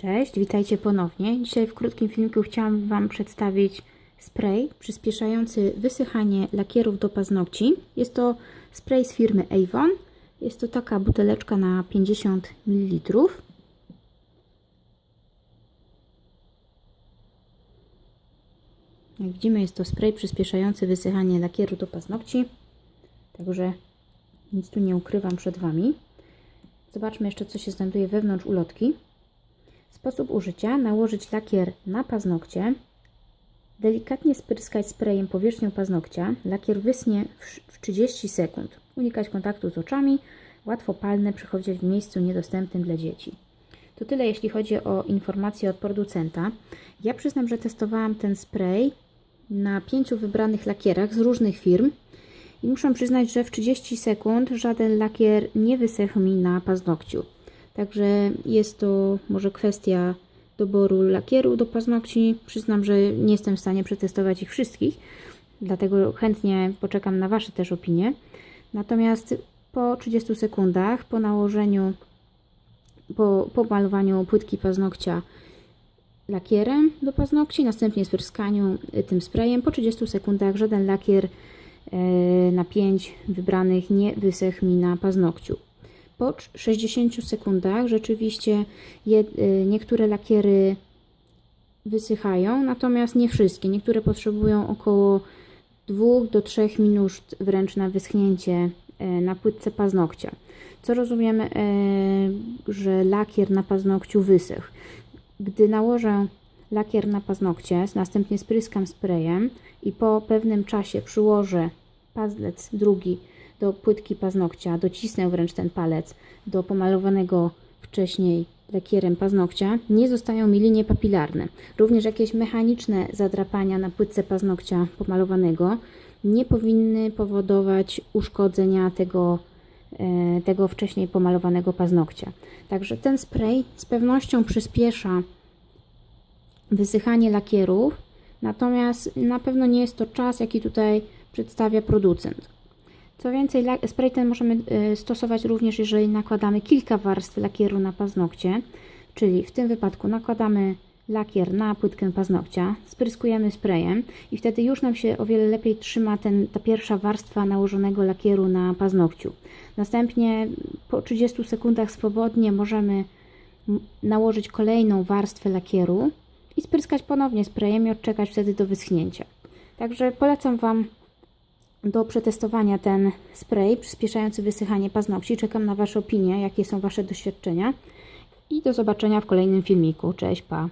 Cześć, witajcie ponownie. Dzisiaj w krótkim filmiku chciałam Wam przedstawić spray przyspieszający wysychanie lakierów do paznokci. Jest to spray z firmy Avon. Jest to taka buteleczka na 50 ml. Jak widzimy jest to spray przyspieszający wysychanie lakieru do paznokci. Także nic tu nie ukrywam przed Wami. Zobaczmy jeszcze co się znajduje wewnątrz ulotki. Sposób użycia: nałożyć lakier na paznokcie, delikatnie spryskać sprayem powierzchnią paznokcia. Lakier wysnie w 30 sekund. Unikać kontaktu z oczami. Łatwo palne, przychodzić w miejscu niedostępnym dla dzieci. To tyle jeśli chodzi o informacje od producenta. Ja przyznam, że testowałam ten spray na pięciu wybranych lakierach z różnych firm. I muszę przyznać, że w 30 sekund żaden lakier nie wysechł mi na paznokciu. Także jest to może kwestia doboru lakieru do paznokci. Przyznam, że nie jestem w stanie przetestować ich wszystkich, dlatego chętnie poczekam na Wasze też opinie. Natomiast po 30 sekundach, po nałożeniu, po, po malowaniu płytki paznokcia lakierem do paznokci, następnie spryskaniu tym sprayem, po 30 sekundach żaden lakier na 5 wybranych nie wysechł mi na paznokciu. Po 60 sekundach rzeczywiście je, niektóre lakiery wysychają, natomiast nie wszystkie. Niektóre potrzebują około 2 do 3 minut wręcz na wyschnięcie na płytce paznokcia. Co rozumiemy, że lakier na paznokciu wysechł. Gdy nałożę lakier na paznokcie, następnie spryskam sprayem i po pewnym czasie przyłożę palec drugi do płytki paznokcia, docisnę wręcz ten palec do pomalowanego wcześniej lakierem paznokcia, nie zostają mi linie papilarne. Również jakieś mechaniczne zadrapania na płytce paznokcia pomalowanego nie powinny powodować uszkodzenia tego, tego wcześniej pomalowanego paznokcia. Także ten spray z pewnością przyspiesza wysychanie lakierów, natomiast na pewno nie jest to czas, jaki tutaj przedstawia producent. Co więcej, spray ten możemy stosować również, jeżeli nakładamy kilka warstw lakieru na paznokcie, czyli w tym wypadku nakładamy lakier na płytkę paznokcia, spryskujemy sprayem i wtedy już nam się o wiele lepiej trzyma ten, ta pierwsza warstwa nałożonego lakieru na paznokciu. Następnie po 30 sekundach swobodnie możemy nałożyć kolejną warstwę lakieru i spryskać ponownie sprayem i odczekać wtedy do wyschnięcia. Także polecam Wam do przetestowania ten spray przyspieszający wysychanie paznokci. Czekam na Wasze opinie, jakie są Wasze doświadczenia i do zobaczenia w kolejnym filmiku. Cześć, pa!